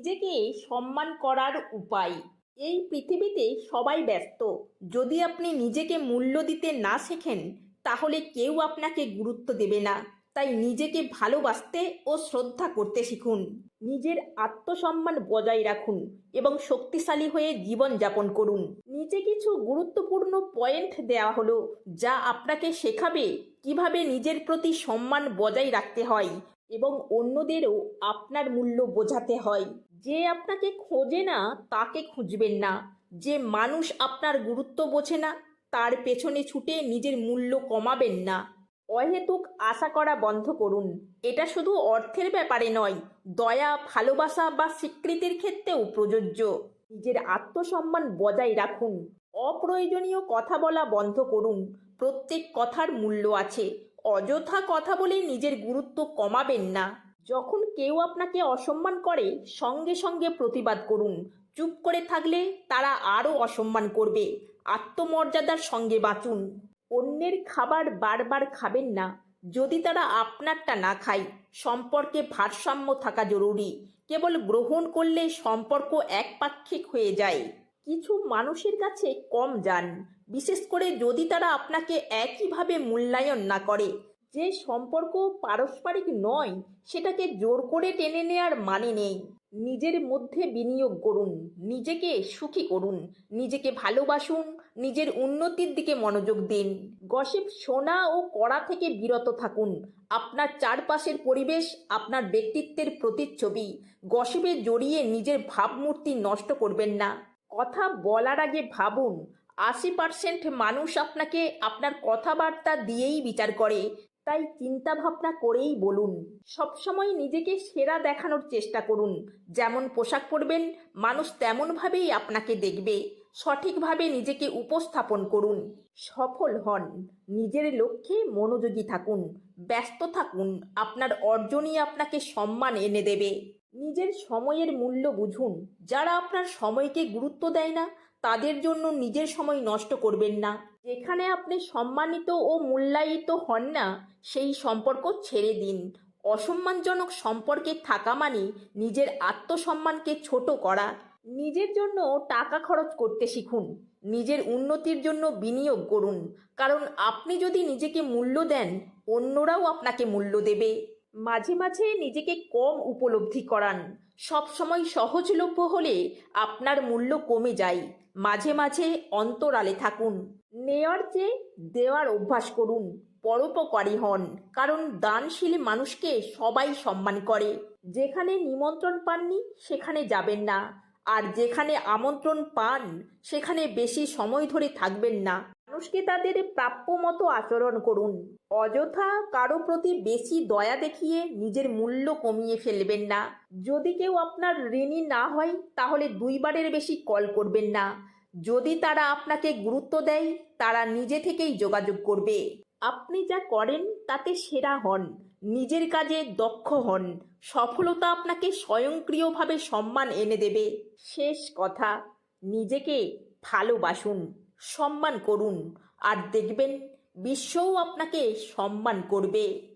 নিজেকে সম্মান করার উপায়। এই পৃথিবীতে সবাই ব্যস্ত। যদি আপনি নিজেকে মূল্য দিতে না শেখেন, তাহলে কেউ আপনাকে গুরুত্ব দেবে না। তাই নিজেকে ভালোবাসতে ও শ্রদ্ধা করতে শিখুন। নিজের আত্মসম্মান বজায় রাখুন এবং শক্তিশালী হয়ে জীবন যাপন করুন। নিচে কিছু গুরুত্বপূর্ণ পয়েন্ট দেওয়া হলো, যা আপনাকে শেখাবে কীভাবে নিজের প্রতি সম্মান বজায় রাখতে হয়। এবং অন্যদেরও আপনার মূল্য বোঝাতে হয়। যে আপনাকে খোঁজে না, তাকে খুঁজবেন না। যে মানুষ আপনার গুরুত্ব বোঝে না, তার পেছনে ছুটে নিজের মূল্য কমাবেন না। অহেতুক আশা করা বন্ধ করুন। এটা শুধু অর্থের ব্যাপারে নয়, দয়া, ভালোবাসা বা স্বীকৃতির ক্ষেত্রেও প্রযোজ্য। নিজের আত্মসম্মান বজায় রাখুন। অপ্রয়োজনীয় কথা বলা বন্ধ করুন। প্রত্যেক কথার মূল্য আছে। অযথা কথা বলে নিজের গুরুত্ব কমাবেন না। যখন কেউ আপনাকে অসম্মান করে, সঙ্গে সঙ্গে প্রতিবাদ করুন। চুপ করে থাকলে তারা আরও অসম্মান করবে। আত্মমর্যাদার সঙ্গে বাঁচুন। অন্যের খাবার বারবার খাবেন না। যদি তারা আপনারটা না খায়, সম্পর্কে ভারসাম্য থাকা জরুরি। কেবল গ্রহণ করলে সম্পর্ক একপাক্ষিক হয়ে যায়। কিছু মানুষের কাছে কম যান। বিশেষ করে যদি তারা আপনাকে একইভাবে মূল্যায়ন না করে, যে সম্পর্ক পারস্পরিক নয়, সেটাকে জোর করে টেনে নেওয়ার মানে নেই। নিজের মধ্যে বিনিয়োগ করুন, নিজেকে সুখী করুন, নিজেকে ভালোবাসুন, নিজের উন্নতির দিকে মনোযোগ দিন। গসিপ শোনা ও করা থেকে বিরত থাকুন। আপনার চারপাশের পরিবেশ, আপনার ব্যক্তিত্বের প্রতিচ্ছবি, গসিপে জড়িয়ে নিজের ভাবমূর্তি নষ্ট করবেন না। কথা বলার আগে ভাবুন আশি পার্সেন্ট মানুষ আপনাকে আপনার কথাবার্তা দিয়েই বিচার করে, তাই চিন্তা ভাবনা করেই বলুন। সবসময় নিজেকে সেরা দেখানোর চেষ্টা করুন। যেমন পোশাক পরবেন, মানুষ তেমনভাবেই আপনাকে দেখবে। সঠিকভাবে নিজেকে উপস্থাপন করুন। সফল হন। নিজের লক্ষ্যে মনোযোগী থাকুন। ব্যস্ত থাকুন। আপনার অর্জনই আপনাকে সম্মান এনে দেবে। নিজের সময়ের মূল্য বুঝুন। যারা আপনার সময়কে গুরুত্ব দেয় না, তাদের জন্য নিজের সময় নষ্ট করবেন না। যেখানে আপনি সম্মানিত ও মূল্যায়িত হন না, সেই সম্পর্ক ছেড়ে দিন। অসম্মানজনক সম্পর্কে থাকা মানে নিজের আত্মসম্মানকে ছোট করা। নিজের জন্য টাকা খরচ করতে শিখুন। নিজের উন্নতির জন্য বিনিয়োগ করুন। কারণ আপনি যদি নিজেকে মূল্য দেন, অন্যরাও আপনাকে মূল্য দেবে। মাঝে মাঝে নিজেকে কম উপলব্ধি করান। সবসময় সহজলভ্য হলে আপনার মূল্য কমে যায়। মাঝে মাঝে অন্তরালে থাকুন। নেওয়ার চেয়ে দেওয়ার অভ্যাস করুন। পরোপকারী হন। কারণ দানশীল মানুষকে সবাই সম্মান করে। যেখানে নিমন্ত্রণ পাননি, সেখানে যাবেন না। আর যেখানে আমন্ত্রণ পান, সেখানে বেশি সময় ধরে থাকবেন না। মানুষকে তাদের প্রাপ্য মতো আচরণ করুন। অযথা কারও প্রতি বেশি দয়া দেখিয়ে নিজের মূল্য কমিয়ে ফেলবেন না। যদি কেউ আপনার ঋণী না হয়, তাহলে দুইবারের বেশি কল করবেন না। যদি তারা আপনাকে গুরুত্ব দেয়, তারা নিজে থেকেই যোগাযোগ করবে। আপনি যা করেন, তাতে সেরা হন, নিজের কাজে দক্ষ হন, সফলতা আপনাকে স্বয়ংক্রিয়ভাবে সম্মান এনে দেবে। শেষ কথা, নিজেকে ভালোবাসুন। সম্মান করুন। আর দেখবেন বিশ্বও আপনাকে সম্মান করবে।